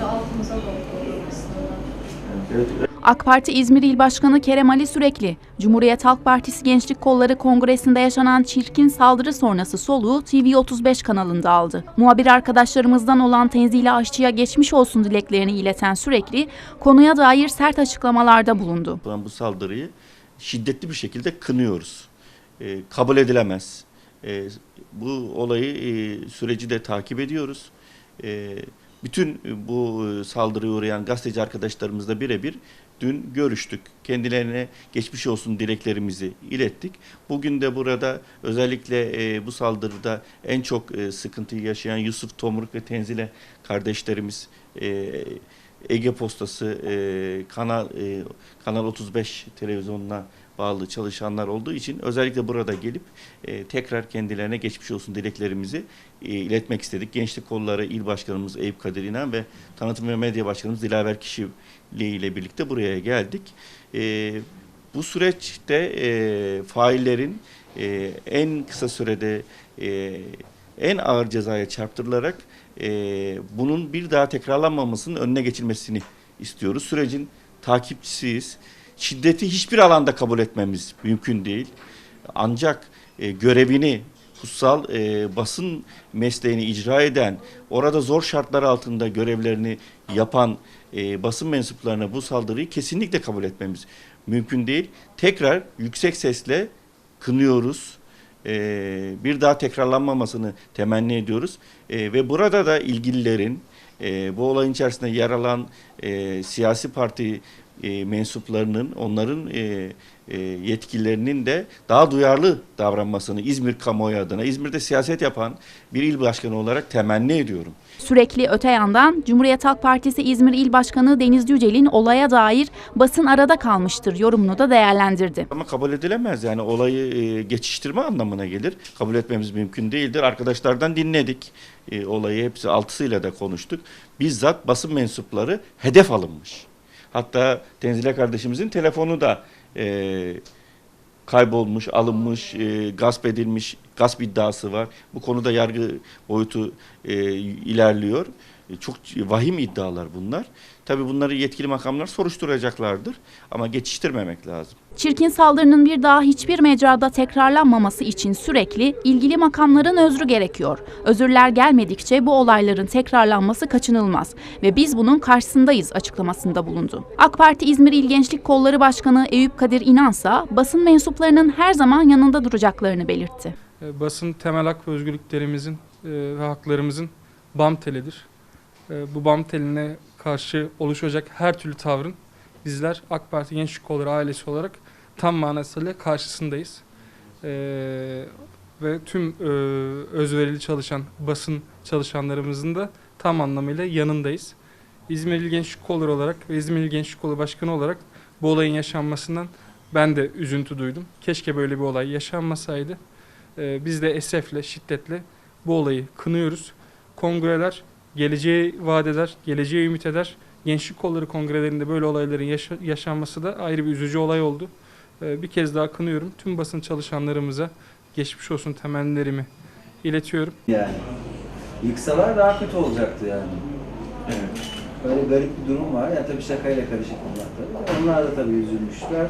de altımıza doldu aslında. Evet, AK Parti İzmir İl Başkanı Kerem Ali Sürekli, Cumhuriyet Halk Partisi Gençlik Kolları Kongresi'nde yaşanan çirkin saldırı sonrası soluğu TV35 kanalında aldı. Muhabir arkadaşlarımızdan olan Tenzile Aşçı'ya geçmiş olsun dileklerini ileten Sürekli, konuya dair sert açıklamalarda bulundu. bu saldırıyı şiddetli bir şekilde kınıyoruz. Ee, kabul edilemez. Ee, bu olayı e, süreci de takip ediyoruz. Ee, bütün bu saldırıya uğrayan gazeteci arkadaşlarımızla birebir dün görüştük. Kendilerine geçmiş olsun dileklerimizi ilettik. Bugün de burada özellikle e, bu saldırıda en çok e, sıkıntıyı yaşayan Yusuf Tomruk ve Tenzile kardeşlerimiz e, Ege Postası e, kanal e, Kanal 35 televizyonuna bağlı çalışanlar olduğu için özellikle burada gelip e, tekrar kendilerine geçmiş olsun dileklerimizi e, iletmek istedik. Gençlik Kolları İl Başkanımız Eyüp Kadir İnan ve Tanıtım ve Medya Başkanımız Dilaver Kişi ile birlikte buraya geldik. E, bu süreçte e, faillerin e, en kısa sürede e, en ağır cezaya çarptırılarak e, bunun bir daha tekrarlanmamasının önüne geçilmesini istiyoruz. Sürecin takipçisiyiz. Şiddeti hiçbir alanda kabul etmemiz mümkün değil. Ancak e, görevini kutsal e, basın mesleğini icra eden, orada zor şartlar altında görevlerini yapan e, basın mensuplarına bu saldırıyı kesinlikle kabul etmemiz mümkün değil. Tekrar yüksek sesle kınıyoruz. E, bir daha tekrarlanmamasını temenni ediyoruz. E, ve burada da ilgililerin e, bu olayın içerisinde yer alan e, siyasi parti e, mensuplarının, onların e, e, yetkililerinin de daha duyarlı davranmasını İzmir kamuoyu adına, İzmir'de siyaset yapan bir il başkanı olarak temenni ediyorum. Sürekli öte yandan Cumhuriyet Halk Partisi İzmir İl Başkanı Deniz Yücel'in olaya dair basın arada kalmıştır yorumunu da değerlendirdi. Ama kabul edilemez yani olayı e, geçiştirme anlamına gelir. Kabul etmemiz mümkün değildir. Arkadaşlardan dinledik e, olayı hepsi altısıyla da konuştuk. Bizzat basın mensupları hedef alınmış. Hatta Tenzile kardeşimizin telefonu da e, kaybolmuş, alınmış, e, gasp edilmiş, gasp iddiası var. Bu konuda yargı boyutu e, ilerliyor. E, çok vahim iddialar bunlar. Tabii bunları yetkili makamlar soruşturacaklardır ama geçiştirmemek lazım. Çirkin saldırının bir daha hiçbir mecrada tekrarlanmaması için sürekli ilgili makamların özrü gerekiyor. Özürler gelmedikçe bu olayların tekrarlanması kaçınılmaz ve biz bunun karşısındayız açıklamasında bulundu. AK Parti İzmir İl Gençlik Kolları Başkanı Eyüp Kadir İnansa basın mensuplarının her zaman yanında duracaklarını belirtti. E, Basın temel hak ve özgürlüklerimizin e, ve haklarımızın bam telidir. E, Bu bam teline karşı oluşacak her türlü tavrın bizler AK Parti Gençlik Kolları ailesi olarak tam manasıyla karşısındayız. E, Ve tüm e, özverili çalışan basın çalışanlarımızın da tam anlamıyla yanındayız. İzmir İl Gençlik Kolları olarak ve İzmir İl Gençlik Kolları Başkanı olarak bu olayın yaşanmasından ben de üzüntü duydum. Keşke böyle bir olay yaşanmasaydı. Ee, biz de esefle, şiddetle bu olayı kınıyoruz. Kongreler geleceği vaat eder, geleceğe ümit eder. Gençlik kolları kongrelerinde böyle olayların yaşa- yaşanması da ayrı bir üzücü olay oldu. Ee, bir kez daha kınıyorum. Tüm basın çalışanlarımıza geçmiş olsun temennilerimi iletiyorum. Yani. Yıksalar daha kötü olacaktı yani. Evet. Böyle garip bir durum var. Ya tabii şakayla karışık bunlar tabii. Onlar da tabii üzülmüşler.